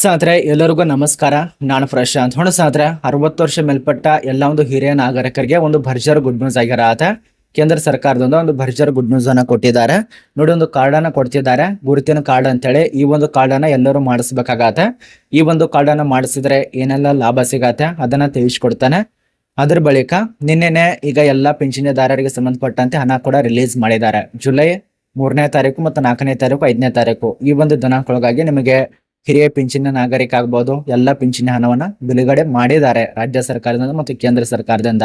ಸ್ನೇಹಿತರೆ, ಎಲ್ಲರಿಗೂ ನಮಸ್ಕಾರ. ನಾನು ಪ್ರಶಾಂತ್. ಸ್ನೇಹಿತರೆ, ಅರವತ್ತು ವರ್ಷ ಮೇಲ್ಪಟ್ಟ ಎಲ್ಲ ಒಂದು ಹಿರಿಯ ನಾಗರಿಕರಿಗೆ ಒಂದು ಭರ್ಜರ್ ಗುಡ್ ನ್ಯೂಸ್ ಆಗಿರತ್ತೆ. ಕೇಂದ್ರ ಸರ್ಕಾರದಿಂದ ಒಂದು ಭರ್ಜರ್ ಗುಡ್ ನ್ಯೂಸ್ ಅನ್ನ ಕೊಟ್ಟಿದ್ದಾರೆ. ನೋಡಿ, ಒಂದು ಕಾರ್ಡ್ ಅನ್ನ ಕೊಡ್ತಿದ್ದಾರೆ. ಗುರುತಿನ ಕಾರ್ಡ್ ಅಂತೇಳಿ ಈ ಒಂದು ಕಾರ್ಡ್ ಅನ್ನ ಎಲ್ಲರೂ ಮಾಡಿಸ್ಬೇಕಾಗತ್ತೆ. ಈ ಒಂದು ಕಾರ್ಡ್ ಅನ್ನ ಮಾಡಿಸಿದ್ರೆ ಏನೆಲ್ಲ ಲಾಭ ಸಿಗತ್ತೆ ಅದನ್ನ ತಿಳಿಸ್ಕೊಡ್ತಾನೆ. ಅದ್ರ ಬಳಿಕ ನಿನ್ನೆನೆ ಈಗ ಎಲ್ಲ ಪಿಂಚಣಿದಾರರಿಗೆ ಸಂಬಂಧಪಟ್ಟಂತೆ ಹಣ ಕೂಡ ರಿಲೀಸ್ ಮಾಡಿದ್ದಾರೆ. ಜುಲೈ ಮೂರನೇ ತಾರೀಕು ಮತ್ತು ನಾಲ್ಕನೇ ತಾರೀಕು, ಐದನೇ ತಾರೀಕು ಈ ಒಂದು ದಿನಾಂಕೊಳಗಾಗಿ ನಿಮಗೆ ಹಿರಿಯ ಪಿಂಚಣಿ ನಾಗರಿಕ ಆಗ್ಬೋದು, ಎಲ್ಲ ಪಿಂಚಣಿ ಹಣವನ್ನ ಬಿಡುಗಡೆ ಮಾಡಿದ್ದಾರೆ ರಾಜ್ಯ ಸರ್ಕಾರದಿಂದ ಮತ್ತು ಕೇಂದ್ರ ಸರ್ಕಾರದಿಂದ.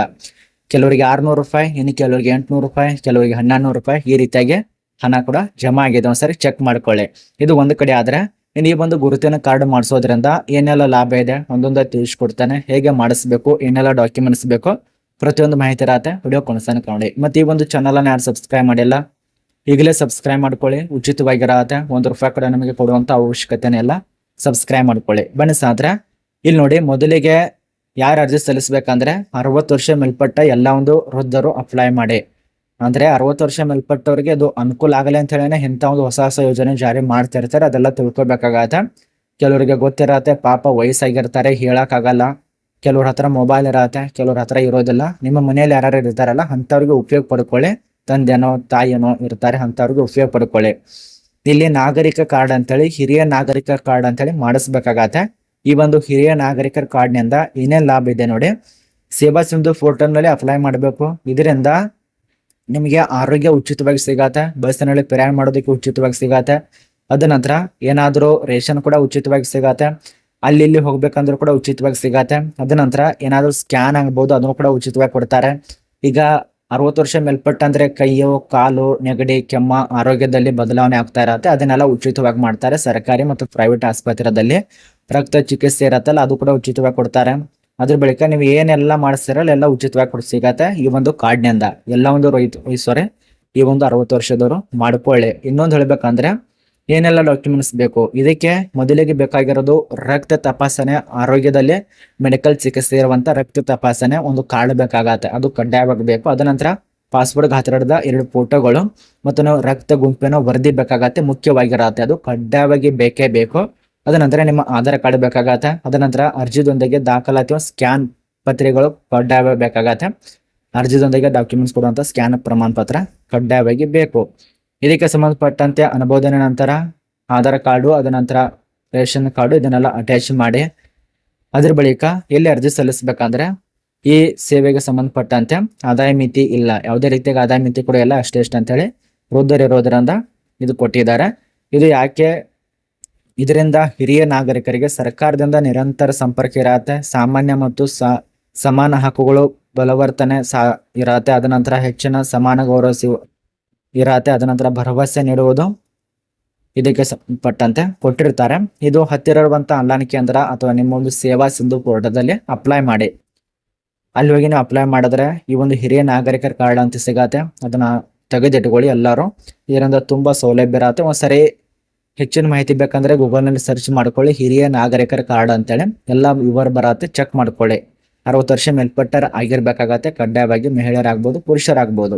ಕೆಲವರಿಗೆ ಆರ್ನೂರು ರೂಪಾಯಿ, ಇನ್ನು ಕೆಲವರಿಗೆ ಎಂಟ್ನೂರು ರೂಪಾಯಿ, ಕೆಲವರಿಗೆ ಹನ್ನೆರಡು ರೂಪಾಯಿ ಈ ರೀತಿಯಾಗಿ ಹಣ ಕೂಡ ಜಮಾ ಆಗಿದೆ. ಒಂದ್ಸರಿ ಚೆಕ್ ಮಾಡ್ಕೊಳ್ಳಿ. ಇದು ಒಂದು ಕಡೆ ಆದ್ರೆ, ಇನ್ನು ಈ ಒಂದು ಗುರುತಿನ ಕಾರ್ಡ್ ಮಾಡಿಸೋದ್ರಿಂದ ಏನೆಲ್ಲ ಲಾಭ ಇದೆ ಒಂದೊಂದು ತಿಳಿಸ್ಕೊಡ್ತಾನೆ. ಹೇಗೆ ಮಾಡಿಸ್ಬೇಕು, ಏನೆಲ್ಲ ಡಾಕ್ಯುಮೆಂಟ್ಸ್ ಬೇಕು, ಪ್ರತಿಯೊಂದು ಮಾಹಿತಿ ಇರತ್ತೆ. ವಿಡಿಯೋ ಕೊನೆಸನ ನೋಡಿ ಮತ್ತೆ ಈ ಒಂದು ಚಾನಲ್ ಅನ್ನ ಯಾರು ಸಬ್ಸ್ಕ್ರೈಬ್ ಮಾಡಿಲ್ಲ, ಈಗಲೇ ಸಬ್ಸ್ಕ್ರೈಬ್ ಮಾಡ್ಕೊಳ್ಳಿ. ಉಚಿತವಾಗಿರತ್ತೆ ಒಂದು ರೂಪಾಯಿ ಕೂಡ ನಮಗೆ ಕೊಡುವಂತ ಅವಶ್ಯಕತೆನೇ ಇಲ್ಲ. ಸಬ್ಸ್ಕ್ರೈಬ್ ಮಾಡ್ಕೊಳ್ಳಿ. ಬನ್ನಿ ಸಾದ್ರೆ ಇಲ್ಲಿ ನೋಡಿ ಮೊದಲಿಗೆ ಯಾರು ಅರ್ಜಿ ಸಲ್ಲಿಸ್ಬೇಕಂದ್ರೆ ಅರವತ್ತು ವರ್ಷ ಮೇಲ್ಪಟ್ಟ ಎಲ್ಲ ಒಂದು ವೃದ್ಧರು ಅಪ್ಲೈ ಮಾಡಿ. ಅಂದ್ರೆ ಅರವತ್ತು ವರ್ಷ ಮೇಲ್ಪಟ್ಟವ್ರಿಗೆ ಅದು ಅನುಕೂಲ ಆಗಲಿ ಅಂತ ಹೇಳಿನೇ ಇಂಥ ಒಂದು ಹೊಸ ಹೊಸ ಯೋಜನೆ ಜಾರಿ ಮಾಡ್ತಾ ಇರ್ತಾರೆ. ಅದೆಲ್ಲ ತಿಳ್ಕೊಬೇಕಾಗತ್ತೆ. ಕೆಲವರಿಗೆ ಗೊತ್ತಿರತ್ತೆ, ಪಾಪ ವಯಸ್ಸಾಗಿರ್ತಾರೆ, ಹೇಳಕ್ಕಾಗಲ್ಲ. ಕೆಲವ್ರ ಹತ್ರ ಮೊಬೈಲ್ ಇರತ್ತೆ, ಕೆಲವ್ರ ಹತ್ರ ಇರೋದಿಲ್ಲ. ನಿಮ್ಮ ಮನೆಯಲ್ಲಿ ಯಾರು ಇರ್ತಾರಲ್ಲ, ಅಂಥವ್ರಿಗೆ ಉಪಯೋಗ ಪಡ್ಕೊಳ್ಳಿ. ತಂದೆನೋ, ತಾಯಿನೋ ಇರ್ತಾರೆ, ಅಂಥವ್ರಿಗೆ ಉಪಯೋಗ ಪಡ್ಕೊಳ್ಳಿ. ಇಲ್ಲಿ ನಾಗರಿಕ ಕಾರ್ಡ್ ಅಂತೇಳಿ, ಹಿರಿಯ ನಾಗರಿಕ ಕಾರ್ಡ್ ಅಂತೇಳಿ ಮಾಡಿಸ್ಬೇಕಾಗತ್ತೆ. ಈ ಒಂದು ಹಿರಿಯ ನಾಗರಿಕರ ಕಾರ್ಡ್ನಿಂದ ಏನೇನು ಲಾಭ ಇದೆ ನೋಡಿ. ಸೇವಾ ಸಿಂಧು ಪೋರ್ಟಲ್ನಲ್ಲಿ ಅಪ್ಲೈ ಮಾಡಬೇಕು. ಇದರಿಂದ ನಿಮಗೆ ಆರೋಗ್ಯ ಉಚಿತವಾಗಿ ಸಿಗತ್ತೆ. ಬಸ್ಸಿನಲ್ಲಿ ಪ್ರಯಾಣ ಮಾಡೋದಕ್ಕೆ ಉಚಿತವಾಗಿ ಸಿಗತ್ತೆ. ಅದ ನಂತರ ಏನಾದರೂ ರೇಷನ್ ಕೂಡ ಉಚಿತವಾಗಿ ಸಿಗತ್ತೆ. ಅಲ್ಲಿ ಇಲ್ಲಿ ಹೋಗ್ಬೇಕಂದ್ರೂ ಕೂಡ ಉಚಿತವಾಗಿ ಸಿಗತ್ತೆ. ಅದ ನಂತರ ಏನಾದರೂ ಸ್ಕ್ಯಾನ್ ಆಗ್ಬೋದು, ಅದನ್ನು ಕೂಡ ಉಚಿತವಾಗಿ ಕೊಡ್ತಾರೆ. ಈಗ ಅರವತ್ತು ವರ್ಷ ಮೇಲ್ಪಟ್ಟಂದ್ರೆ ಕೈಯೋ, ಕಾಲು, ನೆಗಡಿ, ಕೆಮ್ಮ ಆರೋಗ್ಯದಲ್ಲಿ ಬದಲಾವಣೆ ಆಗ್ತಾ ಇರತ್ತೆ. ಅದನ್ನೆಲ್ಲ ಉಚಿತವಾಗಿ ಮಾಡ್ತಾರೆ ಸರ್ಕಾರಿ ಮತ್ತು ಪ್ರೈವೇಟ್ ಆಸ್ಪತ್ರೆದಲ್ಲಿ ರಕ್ತ ಚಿಕಿತ್ಸೆ ಇರತ್ತಲ್ಲ, ಅದು ಕೂಡ ಉಚಿತವಾಗಿ ಕೊಡ್ತಾರೆ. ಅದ್ರ ಬಳಿಕ ನೀವು ಏನೆಲ್ಲ ಮಾಡಿಸ್ತೀರಲ್ಲ ಎಲ್ಲ ಉಚಿತವಾಗಿ ಕೊಡ್, ಸಿಗತ್ತೆ. ಈ ಒಂದು ಕಾರ್ಡ್ನಿಂದ ಎಲ್ಲ ಒಂದು ರೈತ ಈ ಒಂದು ಅರವತ್ತು ವರ್ಷದವರು ಮಾಡ್ಕೊಳ್ಳಿ. ಇನ್ನೊಂದು ಹೇಳ್ಬೇಕಂದ್ರೆ ಏನೆಲ್ಲ ಡಾಕ್ಯುಮೆಂಟ್ಸ್ ಬೇಕು? ಇದಕ್ಕೆ ಮೊದಲಿಗೆ ಬೇಕಾಗಿರೋದು ರಕ್ತ ತಪಾಸಣೆ, ಆರೋಗ್ಯದಲ್ಲಿ ಮೆಡಿಕಲ್ ಚಿಕಿತ್ಸೆ ಇರುವಂತ ರಕ್ತ ತಪಾಸಣೆ ಒಂದು ಕಾರ್ಡ್ ಬೇಕಾಗತ್ತೆ. ಅದು ಕಡ್ಡಾಯವಾಗಿ ಬೇಕು. ಅದ ನಂತರ ಪಾಸ್ಪೋರ್ಟ್ ಗಾತ್ರದ ಎರಡು ಫೋಟೋಗಳು ಮತ್ತು ನಾವು ರಕ್ತ ಗುಂಪಿನ ವರದಿ ಬೇಕಾಗತ್ತೆ, ಮುಖ್ಯವಾಗಿರತ್ತೆ. ಅದು ಕಡ್ಡಾಯವಾಗಿ ಬೇಕೇ ಬೇಕು. ಅದ ನಂತರ ನಿಮ್ಮ ಆಧಾರ್ ಕಾರ್ಡ್ ಬೇಕಾಗತ್ತೆ. ಅದ ನಂತರ ಅರ್ಜಿದೊಂದಿಗೆ ದಾಖಲಾತಿ ಸ್ಕ್ಯಾನ್ ಪತ್ರಿಕೆಗಳು ಕಡ್ಡಾಯವಾಗಿ ಬೇಕಾಗತ್ತೆ. ಅರ್ಜಿದೊಂದಿಗೆ ಡಾಕ್ಯುಮೆಂಟ್ಸ್ ಕೊಡುವಂತ ಸ್ಕ್ಯಾನ್ ಪ್ರಮಾಣ ಪತ್ರ ಕಡ್ಡಾಯವಾಗಿ ಬೇಕು. ಇದಕ್ಕೆ ಸಂಬಂಧಪಟ್ಟಂತೆ ಅನುಮೋದನೆ ನಂತರ ಆಧಾರ್ ಕಾರ್ಡು, ಅದ ನಂತರ ರೇಷನ್ ಕಾರ್ಡು ಇದನ್ನೆಲ್ಲ ಅಟ್ಯಾಚ್ ಮಾಡಿ ಅದ್ರ ಬಳಿಕ ಎಲ್ಲಿ ಅರ್ಜಿ ಸಲ್ಲಿಸಬೇಕಂದ್ರೆ ಈ ಸೇವೆಗೆ ಸಂಬಂಧಪಟ್ಟಂತೆ ಆದಾಯ ಮಿತಿ ಇಲ್ಲ. ಯಾವುದೇ ರೀತಿಯಾಗಿ ಆದಾಯ ಮಿತಿ ಕೂಡ ಇಲ್ಲ. ಅಷ್ಟೇ ಇಷ್ಟ ಅಂತೇಳಿ ವೃದ್ಧರಿರೋದ್ರಿಂದ ಇದು ಕೊಟ್ಟಿದ್ದಾರೆ. ಇದು ಯಾಕೆ? ಇದರಿಂದ ಹಿರಿಯ ನಾಗರಿಕರಿಗೆ ಸರ್ಕಾರದಿಂದ ನಿರಂತರ ಸಂಪರ್ಕ ಇರತ್ತೆ. ಸಾಮಾನ್ಯ ಮತ್ತು ಸಮಾನ ಹಕ್ಕುಗಳು ಬಲವರ್ತನೆ ಸಾ, ಇರತ್ತೆ. ಅದ ನಂತರ ಹೆಚ್ಚಿನ ಸಮಾನ ಗೌರವ ಇರತ್ತೆ ಅದ ನಂತರ ಭರವಸೆ ನೀಡುವುದು ಇದಕ್ಕೆ ಸಂಬಂಧಪಟ್ಟಂತೆ ಕೊಟ್ಟಿರ್ತಾರೆ ಇದು ಹತ್ತಿರ ಆನ್ಲೈನ್ ಕೇಂದ್ರ ಅಥವಾ ನಿಮ್ಮ ಒಂದು ಸೇವಾ ಸಿಂಧು ಪೋರ್ಟದಲ್ಲಿ ಅಪ್ಲೈ ಮಾಡಿ. ಅಲ್ಲಿ ಹೋಗಿ ನೀವು ಅಪ್ಲೈ ಮಾಡಿದ್ರೆ ಈ ಒಂದು ಹಿರಿಯ ನಾಗರಿಕರ ಕಾರ್ಡ್ ಅಂತ ಸಿಗತ್ತೆ. ಅದನ್ನ ತೆಗೆದಿಟ್ಕೊಳ್ಳಿ ಎಲ್ಲರೂ. ಇದರಿಂದ ತುಂಬಾ ಸೌಲಭ್ಯ ಇರತ್ತೆ. ಒಂದ್ಸರಿ ಹೆಚ್ಚಿನ ಮಾಹಿತಿ ಬೇಕಂದ್ರೆ ಗೂಗಲ್ನಲ್ಲಿ ಸರ್ಚ್ ಮಾಡ್ಕೊಳ್ಳಿ. ಹಿರಿಯ ನಾಗರಿಕರ ಕಾರ್ಡ್ ಅಂತೇಳಿ. ಎಲ್ಲ ವಿವರ ಬರತ್ತೆ. ಚೆಕ್ ಮಾಡ್ಕೊಳ್ಳಿ. ಅರವತ್ತು ವರ್ಷ ಮೇಲ್ಪಟ್ಟರ ಆಗಿರ್ಬೇಕಾಗತ್ತೆ ಕಡ್ಡಾಯವಾಗಿ ಮಹಿಳೆಯರಾಗ್ಬೋದು, ಪುರುಷರಾಗ್ಬೋದು.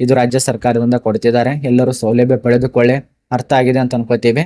ಇದು ರಾಜ್ಯ ಸರ್ಕಾರದಿಂದ ಕೊಡ್ತಿದ್ದಾರೆ. ಎಲ್ಲರೂ ಸೌಲಭ್ಯ ಪಡೆದುಕೊಳ್ಳಿ ಅರ್ಥ ಆಗಿದೆ ಅಂತ ಅನ್ಕೋತೀವಿ